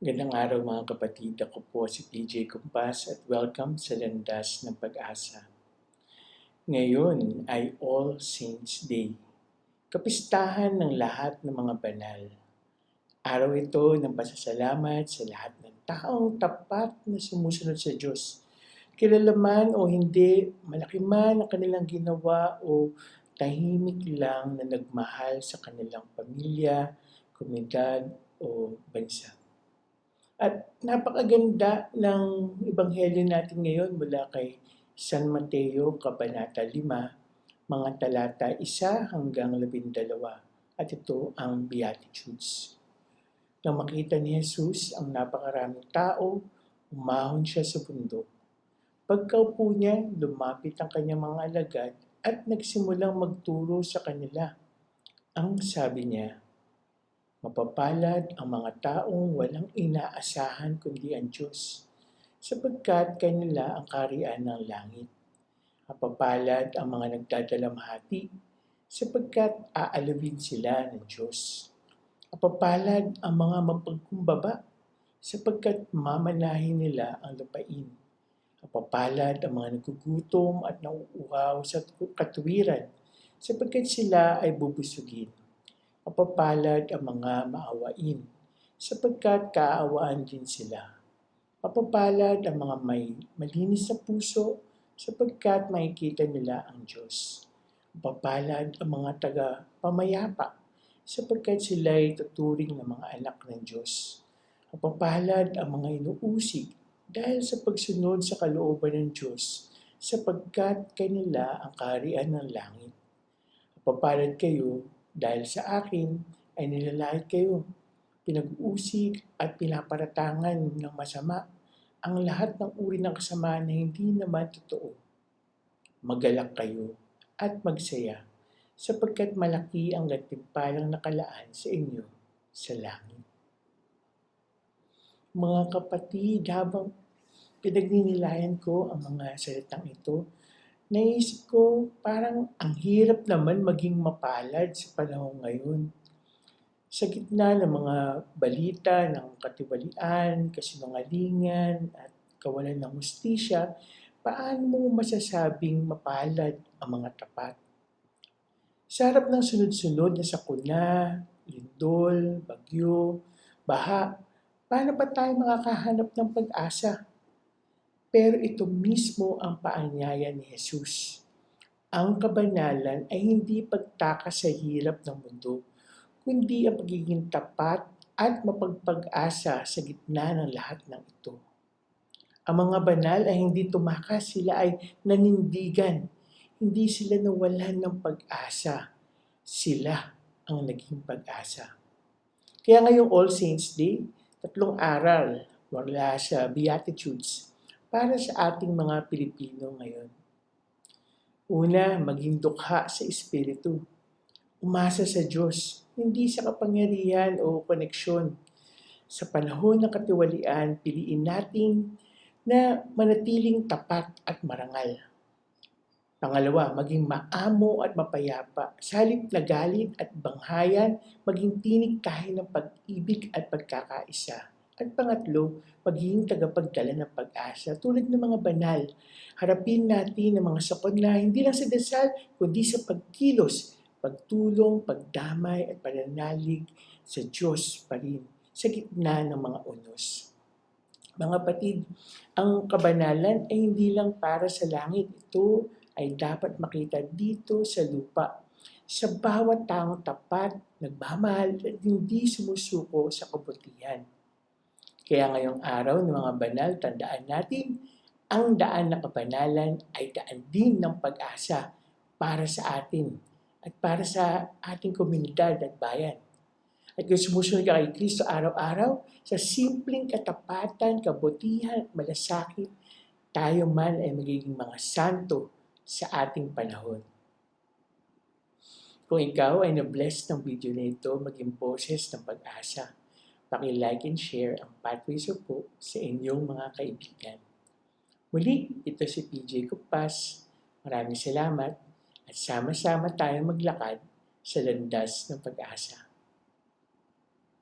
Magandang araw mga kapatid. Ako po si PJ Kumpas at welcome sa Landas ng Pag-asa. Ngayon ay All Saints Day. Kapistahan ng lahat ng mga banal. Araw ito ng pasasalamat sa lahat ng taong tapat na sumusunod sa Diyos. Kilala man o hindi, malaki man ang kanilang ginawa o tahimik lang na nagmahal sa kanilang pamilya, komunidad o bansa. At napakaganda ng ebanghelyo natin ngayon mula kay San Mateo, Kabanata 5, mga talata 1 hanggang 12. At ito ang Beatitudes. Nang makita ni Jesus ang napakaraming tao, umahon siya sa bundok. Pagkaupo niya, lumapit ang kanyang mga alagad at nagsimulang magturo sa kanila. Ang sabi niya, Mapapalad ang mga taong walang inaasahan kundi ang Diyos, sapagkat kanila ang kariyan ng langit. Mapapalad ang mga nagdadalamhati, sapagkat aalawin sila ng Diyos. Mapapalad ang mga mapagkumbaba, sapagkat mamanahin nila ang lupain. Mapapalad ang mga nagugutom at nauuhaw sa katuwiran, sapagkat sila ay bubusugin mapapalad ang mga maawain, sapagkat kaawaan din sila. Mapapalad ang mga may malinis sa puso, sapagkat makikita nila ang Diyos. Mapapalad ang mga taga-pamayapa, sapagkat sila ay tuturing ng mga anak ng Diyos. Mapapalad ang mga inuusig dahil sa pagsunod sa kalooban ng Diyos, sapagkat kanila ang kaharian ng langit. Mapapalad kayo dahil sa akin ay nilalait kayo, pinag-uusig at pinaparatangan ng masama ang lahat ng uri ng kasamaan na hindi naman totoo. Magalak kayo at magsaya sapagkat malaki ang gantimpalang nakalaan sa inyo sa langit. Mga kapatid, habang pinagninilayan ko ang mga salitang ito, naisip ko parang ang hirap naman maging mapalad sa panahon ngayon. Sa gitna ng mga balita ng katiwalian, kasinungalingan at kawalan ng hustisya, paano mo masasabing mapalad ang mga tapat? Sa harap ng sunod-sunod na sakuna, lindol, bagyo, baha, paano pa tayo makakahanap ng pag-asa? Pero ito mismo ang paanyaya ni Jesus. Ang kabanalan ay hindi pagtakas sa hirap ng mundo, kundi ang pagiging tapat at mapagpag-asa sa gitna ng lahat ng ito. Ang mga banal ay hindi tumakas, sila ay nanindigan. Hindi sila nawalan ng pag-asa. Sila ang naging pag-asa. Kaya ngayong All Saints Day, tatlong aral mula sa Beatitudes para sa ating mga Pilipino ngayon. Una, maging dukha sa Espiritu. Umasa sa Diyos, hindi sa kapangyarihan o koneksyon. Sa panahon ng katiwalian, piliin natin na manatiling tapat at marangal. Pangalawa, maging maamo at mapayapa. Sa halip na galit at banghayan, maging tinig tayo ng pag-ibig at pagkakaisa. At pangatlo, magiging tagapagdala ng pag-asa tulad ng mga banal. Harapin natin ang mga sakuna hindi lang sa dasal, kundi sa pagkilos, pagtulong, pagdamay at pananalig sa Diyos pa rin sa gitna ng mga unos. Mga patid, ang kabanalan ay hindi lang para sa langit. Ito ay dapat makita dito sa lupa sa bawat taong tapat, nagmamahal at hindi sumusuko sa kabutihan. Kaya ngayong araw ng mga banal, tandaan natin, ang daan na kabanalan ay daan din ng pag-asa para sa atin at para sa ating komunidad at bayan. At kung sumusunod ka kay Kristo araw-araw, sa simpleng katapatan, kabutihan malasakit, tayo man ay magiging mga santo sa ating panahon. Kung ikaw ay na-bless ng video na ito, maging boses ng pag-asa Paki-like and share ang Pathways of Hope sa inyong mga kaibigan. Muli, ito si PJ Kupas. Maraming salamat at sama-sama tayong maglakad sa landas ng pag-asa.